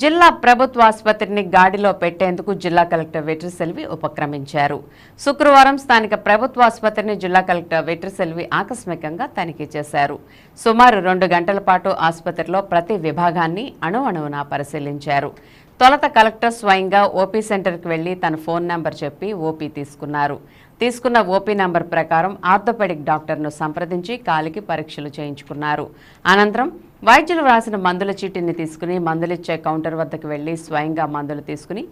జిల్లా ప్రభుత్వ ఆసుపత్రిని గాడిలో పెట్టేందుకు జిల్లా కలెక్టర్ వెట్రిసెల్వి ఉపక్రమించారు. శుక్రవారం స్థానిక ప్రభుత్వ ఆసుపత్రిని జిల్లా కలెక్టర్ వెట్రిసెల్వి ఆకస్మికంగా తనిఖీ చేశారు. సుమారు రెండు గంటల పాటు ఆసుపత్రిలో ప్రతి విభాగాన్ని అణువణువున పరిశీలించారు. తొలత కలెక్టర్ స్వయంగా ఓపీ సెంటర్కి వెళ్ళి తన ఫోన్ నంబర్ చెప్పి ఓపీ తీసుకున్నారు. తీసుకున్న ఓపీ నంబర్ ప్రకారం ఆర్థోపెడిక్ డాక్టర్ను సంప్రదించి కాలికి పరీక్షలు చేయించుకున్నారు. అనంతరం వైద్యులు వ్రాసిన మందుల చీటిని తీసుకుని మందులిచ్చే కౌంటర్ వద్దకు వెళ్ళి స్వయంగా మందులు తీసుకుని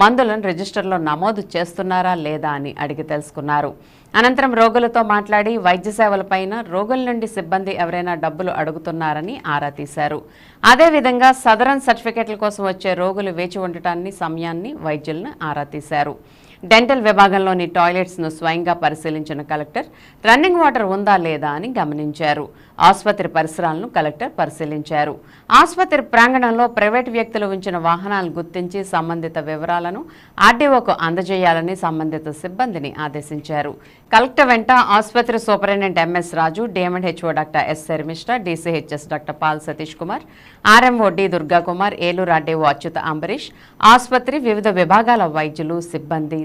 మందులను రిజిస్టర్లో నమోదు చేస్తున్నారా లేదా అని అడిగి తెలుసుకున్నారు. అనంతరం రోగులతో మాట్లాడి వైద్య సేవలపైన రోగుల నుండి సిబ్బంది ఎవరైనా డబ్బులు అడుగుతున్నారని ఆరా తీశారు. అదేవిధంగా సదరన్ సర్టిఫికెట్ల కోసం వచ్చే రోగులు వేచి ఉండటాన్ని సమయాన్ని వైద్యులను ఆరా తీశారు. డెంటల్ విభాగంలోని టాయిలెట్స్ను స్వయంగా పరిశీలించిన కలెక్టర్ రన్నింగ్ వాటర్ ఉందా లేదా అని గమనించారు. ఆసుపత్రి పరిసరాలను కలెక్టర్ పరిశీలించారు. ఆసుపత్రి ప్రాంగణంలో ప్రైవేటు వ్యక్తులు ఉంచిన వాహనాలను గుర్తించి సంబంధిత వివరాలను ఆర్డీఓకు అందజేయాలని సంబంధిత సిబ్బందిని ఆదేశించారు. కలెక్టర్ వెంట ఆసుపత్రి superintendent MS Raju డేమండ్ HO doctor S Sharmishta DCHS doctor Paul Satish Kumar RMO D Durgakumar Eluru RDO Achyuta Ambarish ఆసుపత్రి వివిధ విభాగాల వైద్యులు సిబ్బంది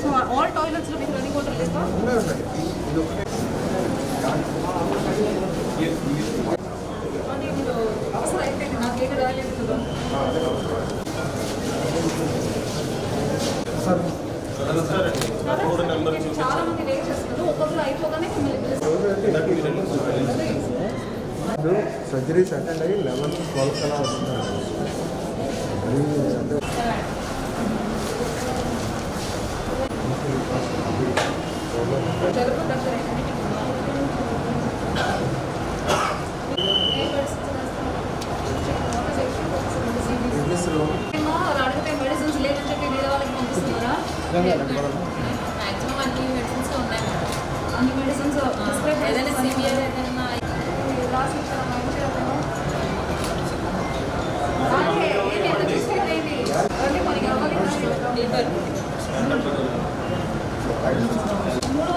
సో ఆల్ టాయిలెట్స్లో మీకు రన్నింగ్ వాటర్ లేదా కానీ మీరు అవసరం అయిపోయింది నాకేమి రాలేదు కదా చాలా మంది వెయిట్ చేస్తున్నారు ఒక్కొక్కరు అయిపోగానే మిమ్మల్ని పిలుస్తారు ఇప్పుడు సర్జరీస్ అటెండ్ అయ్యి లెవెన్ ట్వెల్వ్ అలా వస్తున్నారు. పంపిస్తున్నారా మాక్సిమం అన్ని మెడిసిన్స్ ఉన్నాయి మేడం అన్ని మెడిసిన్స్ ఏదైనా సివియర్ ఏదైనా రాసి ఇచ్చారా మూడు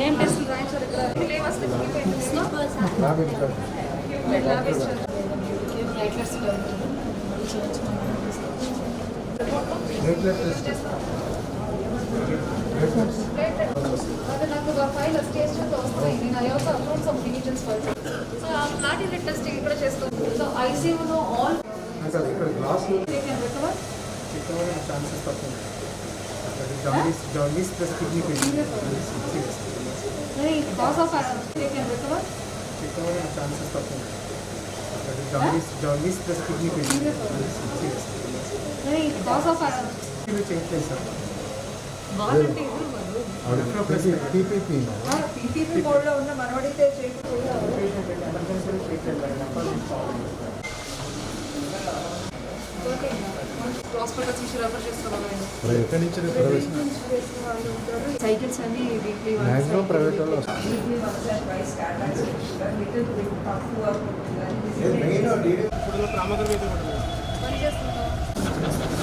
ఏం టెస్ట్ రాయించారు ఇక్కడ లేవు వస్తే రాబిట్ కార్డ్ నాకు ఒక ఫైల్ స్టేషన్తో వస్తాయి నేను I also upload some divisions so uh platelet testing ఇక్కడ చేసుకోవచ్చు సో ఐసీయూలో ఆల్ ఇక్కడ గ్లాసులు ఛాన్సెస్ తక్కువ jaundice jaundice plus kidney cause of recover chances తక్కువ jaundice jaundice plus kidney patient మరి కాస్ ఆఫ్ ఇది చేయట్లేదు సార్ వాళ్ళంటే ఎవరు వాళ్ళు టీపీపీ పీపీపీ కోడ్లో ఉన్న మనవడితే చేయకపోయారు పేషెంట్ ఎమర్జెన్సీ చేయట్లేదు హాస్పిటల్స్ నుంచి రెఫర్ చేస్తున్నారు ఎక్కడి నుంచి రిఫర్ సైకిల్స్ అన్ని వీక్లీ మ్యాక్సిమం ప్రైవేట్ వాళ్ళు వీక్లీ వన్స్